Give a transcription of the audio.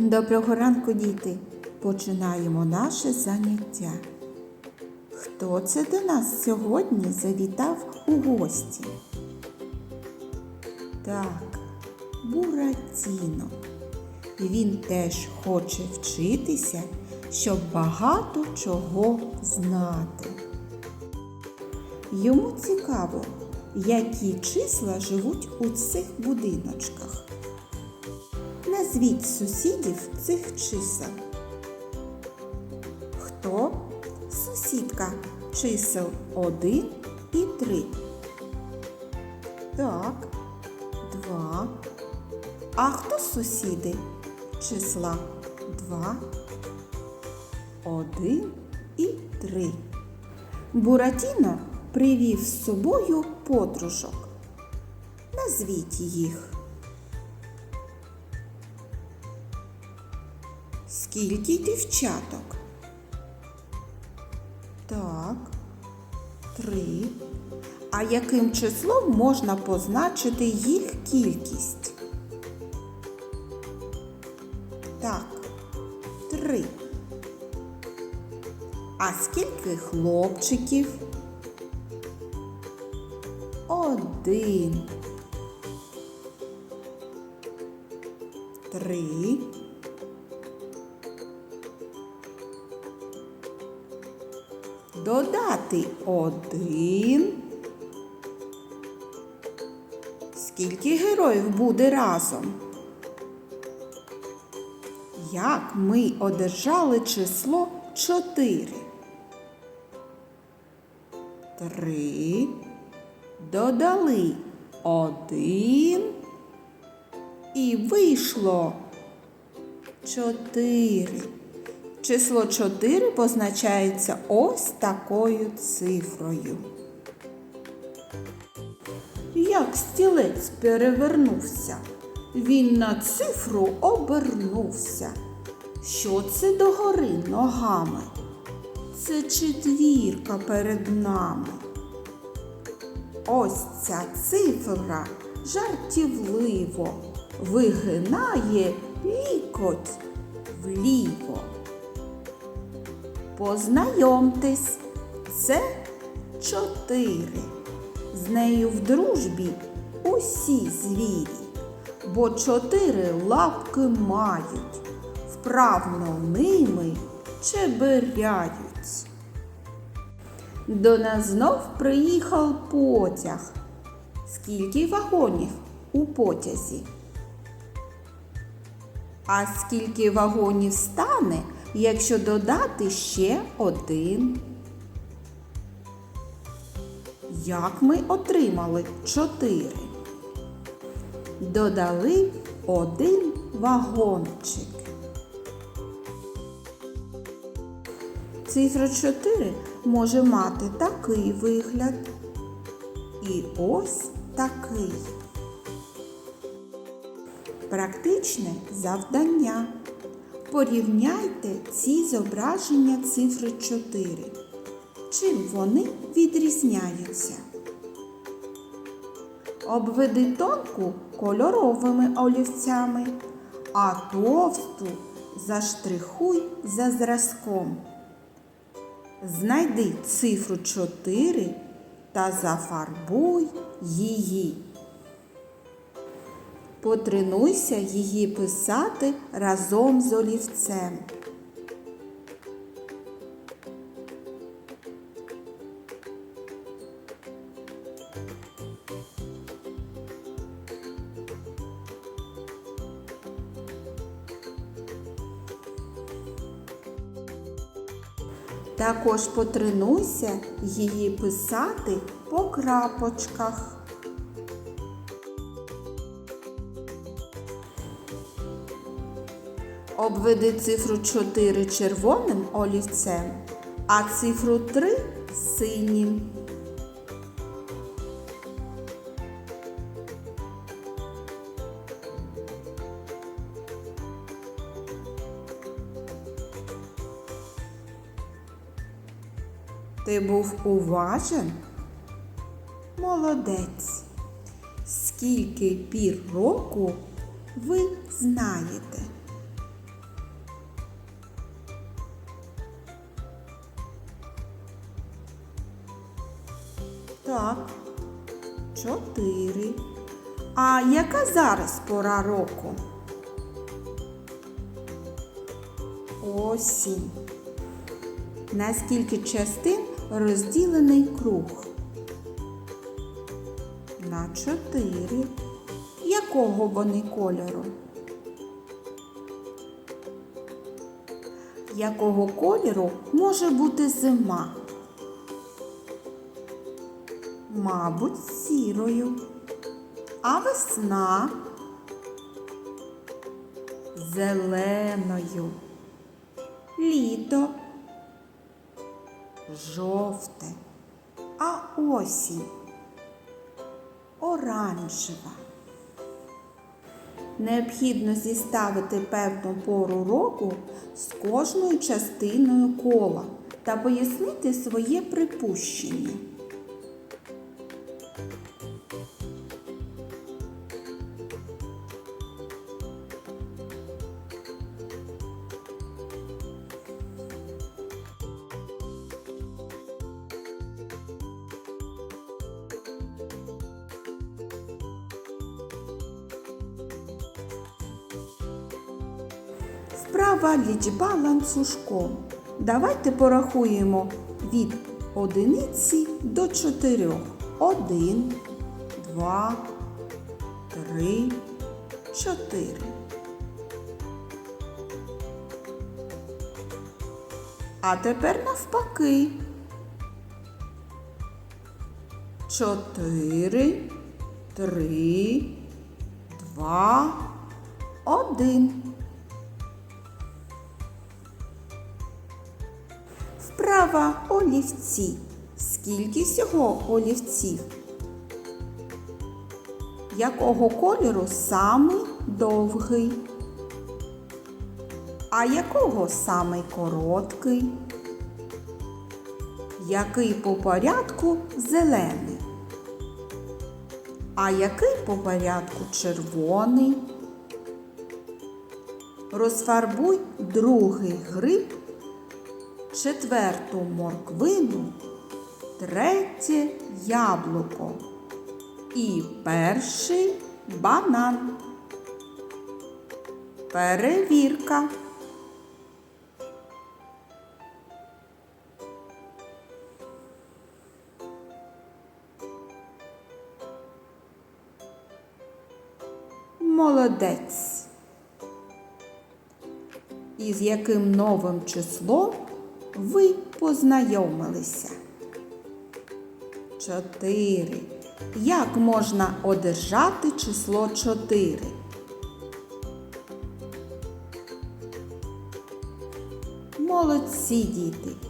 Доброго ранку, діти! Починаємо наше заняття. Хто це до нас сьогодні завітав у гості? Так, Буратіно. Він теж хоче вчитися, щоб багато чого знати. Йому цікаво, які числа живуть у цих будиночках. Назвіть сусідів цих чисел. Хто? Сусідка чисел 1 і 3. Так, 2. А хто сусіди? Числа 2, 1 і 3. Буратіно привів з собою подружок. Назвіть їх. Скільки дівчаток? Так, три. А яким числом можна позначити їх кількість? Так, три. А скільки хлопчиків? Один. Три. Додати один. Скільки героїв буде разом? Як ми одержали число 4? Три. Додали один. І вийшло чотири. Число 4 позначається ось такою цифрою. Як стілець перевернувся, він на цифру обернувся. Що це догори ногами? Це четвірка перед нами. Ось ця цифра жартівливо вигинає лікоть вліво. Познайомтесь, це чотири. З нею в дружбі усі звірі, бо чотири лапки мають, вправно ними чеберяють. До нас знов приїхав потяг. Скільки вагонів у потязі? А скільки вагонів стане, якщо додати ще один? Як ми отримали чотири? Додали один вагончик. Цифра 4 може мати такий вигляд і ось такий. Практичне завдання. Порівняйте ці зображення цифри 4. Чим вони відрізняються? Обведи тонку кольоровими олівцями, а товсту заштрихуй за зразком. Знайди цифру 4 та зафарбуй її. Потренуйся її писати разом з олівцем. Також потренуйся її писати по крапочках. Обведи цифру 4 червоним олівцем, а цифру 3 синім. Ти був уважен? Молодець. Скільки пір року ви знаєте? Так. Чотири. А яка зараз пора року? Осінь. На скільки частин розділений круг? На чотири. Якого вони кольору? Якого кольору може бути зима? Мабуть, сірою. А весна зеленою. Літо жовте, а осінь оранжева. Необхідно зіставити певну пору року з кожною частиною кола та пояснити своє припущення. Вправа лічба ланцюжком. Давайте порахуємо від одиниці до чотирьох. Один, два, три, чотири. А тепер навпаки. Чотири, три, два, один. Вправа олівці. Скільки всього олівців? Якого кольору самий довгий? А якого самий короткий? Який по порядку зелений? А який по порядку червоний? Розфарбуй другий гриб четверту морквину, третє яблуко і перший банан. Перевірка. Молодець. Із яким новим числом ви познайомилися? Чотири. Як можна одержати число чотири? Молодці діти!